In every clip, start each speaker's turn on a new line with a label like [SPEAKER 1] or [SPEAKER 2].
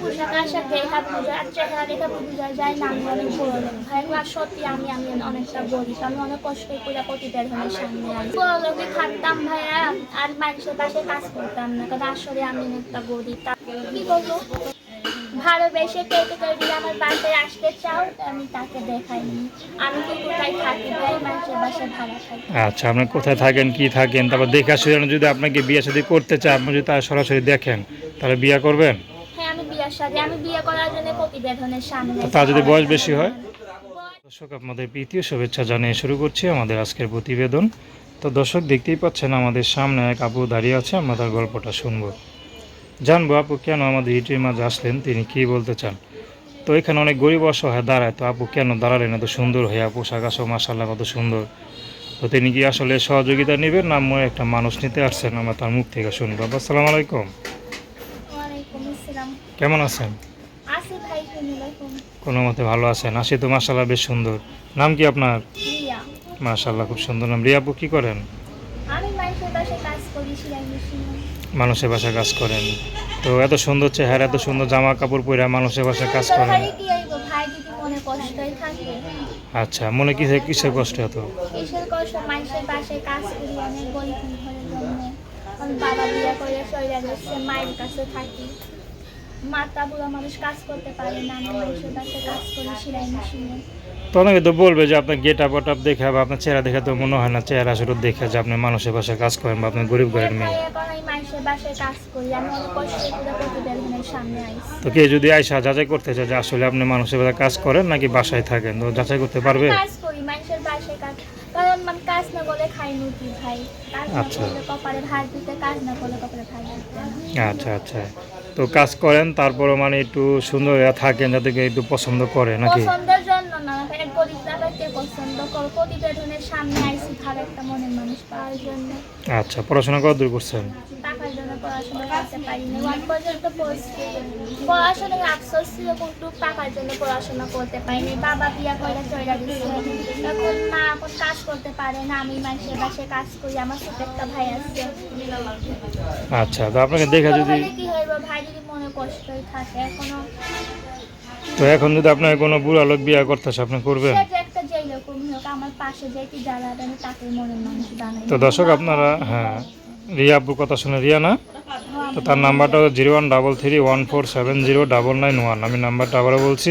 [SPEAKER 1] পোশাক আশাক দেখা আর চেহারা দেখা বোঝা যায় না, আমি অনেক বড় ভাই সত্যি আমি আমি অনেকটা আমি অনেক কষ্ট করে প্রতিবেদনের সামনে আছি বড় লোকে ভাইয়া আর মানুষের পাশে কাজ করতাম না, কারণ আসলে আমি গরিব। কি বলব? ভালোবেসে কেটে যদি আমার বাসায় আসতে চাও, আমি তাকে দেখাইনি আমি তো কোথায় থাকি ভাই? মানুষের বাসায় ভাড়া থাকি।
[SPEAKER 2] আচ্ছা আপনি কোথায় থাকেন, কি থাকেন? তারপর দেখা শুনে যদি আপনাকে বিয়ে শাদী করতে চায় আপনি যদি তার সরাসরি দেখেন, তাহলে বিয়ে করবেন?
[SPEAKER 1] হ্যাঁ বিয়ের সাথে আমি বিয়ে করার জন্য প্রতিবেদনের সামনে
[SPEAKER 2] তো তার যদি বয়স বেশি হয়? দর্শক আপনাদের প্রীতীয় শুভেচ্ছা জানিয়ে শুরু করছি আমাদের আজকের প্রতিবেদন। তো দর্শক দেখতেই পাচ্ছেন আমাদের সামনে এক আপু দাঁড়িয়ে আছে আমরা তার গল্পটা শুনব। জানব আপু কেন আমাদের ইটির মাঝে আসলেন তিনি কি বলতে চান? তো এখানে অনেক গরিব অসহায় দাঁড়ায় তো আপু কেন দাঁড়ালেন এত সুন্দর হইয়া পোশাক আশো মাসাল্লাহ কত সুন্দর। তো তিনি কি আসলে সহযোগিতা নেবেন না একটা মানুষ নিতে আসছেন? আমরা তার মুখ থেকে শুনব। আপু, আসসালামু আলাইকুম।
[SPEAKER 1] আসসালাম।
[SPEAKER 2] কেমন আছেন?
[SPEAKER 1] আসি ভাই
[SPEAKER 2] কোনো মতে ভালো আছেন। আসি তো মাসাল্লাহ বেশ সুন্দর। নাম কি আপনার?
[SPEAKER 1] রিয়া।
[SPEAKER 2] মাশাল্লাহ খুব সুন্দর নাম। রিয়াপু কি করেন?
[SPEAKER 1] আমি মানুষের বাসায় কাজ করি
[SPEAKER 2] মানুষের বাসায় কাজ করেন। তো এত সুন্দর চেহারা এত সুন্দর জামা কাপড় পরে মানুষের বাসায় কাজ করেন।
[SPEAKER 1] কি মনে
[SPEAKER 2] আচ্ছা মনে কিসে কিসের কষ্ট এত?
[SPEAKER 1] কিসের কষ্ট? মানুষের বাসায় কাজ করি অনেক গরিব ঘরের জন্য। বাবা বিয়ে করে মায়ের কাছে থাকি। মাতা বুড়া মানুষ কাজ করতে পারে না মানুষের বাসায় কাজ করি সেলাই মেশিনে।
[SPEAKER 2] তো অনেকে তো বলবে যে আপনার গেট আপ আপ দেখে বা আপনার চেহারা দেখে তো মনে হয় না চেহারা শুধু দেখে যে আপনি মানুষের বাসায় কাজ করেন বা আপনি গরিব ঘরের মেয়ে।
[SPEAKER 1] এখন আমি মানুষের বাসায় কাজ করি আমি অনেক কষ্ট করে প্রতিবেদনের সামনে আইছি।
[SPEAKER 2] তো কে যদি আয়সা যাচাই করতে চায় যে আসলে আপনি মানুষের বাসায় কাজ করেন নাকি বাসায় থাকেন তো যাচাই করতে পারবে?
[SPEAKER 1] কাজ করি মানুষের বাসায় কাজ কারণ মানে কাজ না করলে খাই নুটি ভাই। কাজ না
[SPEAKER 2] আচ্ছা।
[SPEAKER 1] করলে কপালে ভাত দিতে কাজ না করলে কপালে ভাত দিতে।
[SPEAKER 2] আচ্ছা আচ্ছা। তো কাজ করেন তারপরে মানে একটু সুন্দর হয়ে থাকেন যাতে একটু পছন্দ করে নাকি?
[SPEAKER 1] পছন্দের জন্য না ভাই গরিব টাকাকে পছন্দ করো। প্রতিবেদনের সামনে আইসি ভালো একটা মনের মানুষ পাওয়ার জন্য।
[SPEAKER 2] আচ্ছা পড়াশোনা কত দূর করছেন?
[SPEAKER 1] টাকার জন্য পড়াশোনা করতে পারিনি ওয়ান পর্যন্ত পড়ছি। পড়াশোনার আফসোস ছিল কিন্তু টাকার জন্য পড়াশোনা করতে পারিনি। বাবা বিয়া করে চলে দিচ্ছে এখন মা এখন কাজ করতে পারে না আমি মানুষের কাজ করি আমার ছোট একটা ভাই আছে।
[SPEAKER 2] আচ্ছা তো আপনাকে দেখে যদি
[SPEAKER 1] ভাই যদি মনে কষ্টই থাকে এখনও।
[SPEAKER 2] তো এখন যদি আপনার কোনো বুড়া লোক বিয়ে করতেছে আপনি করবেন?
[SPEAKER 1] সে যে একটা যেই রকম হোক আমার পাশে যে কি দাঁড়াবে আমি তাকে মনের মানুষ বানাই।
[SPEAKER 2] তো দর্শক আপনারা হ্যাঁ রিয়া আব্বুর কথা শুনে রিয়া না? তো তার নাম্বারটা zero one double three one four seven zero double nine one. আমি নাম্বারটা আবারও বলছি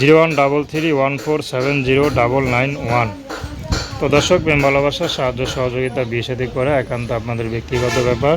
[SPEAKER 2] zero one double three one four seven zero double nine one. তো দর্শক প্রেম ভালোবাসা সাহায্য সহযোগিতা বিয়ে সাথে করে একান্ত আপনাদের ব্যক্তিগত ব্যাপার।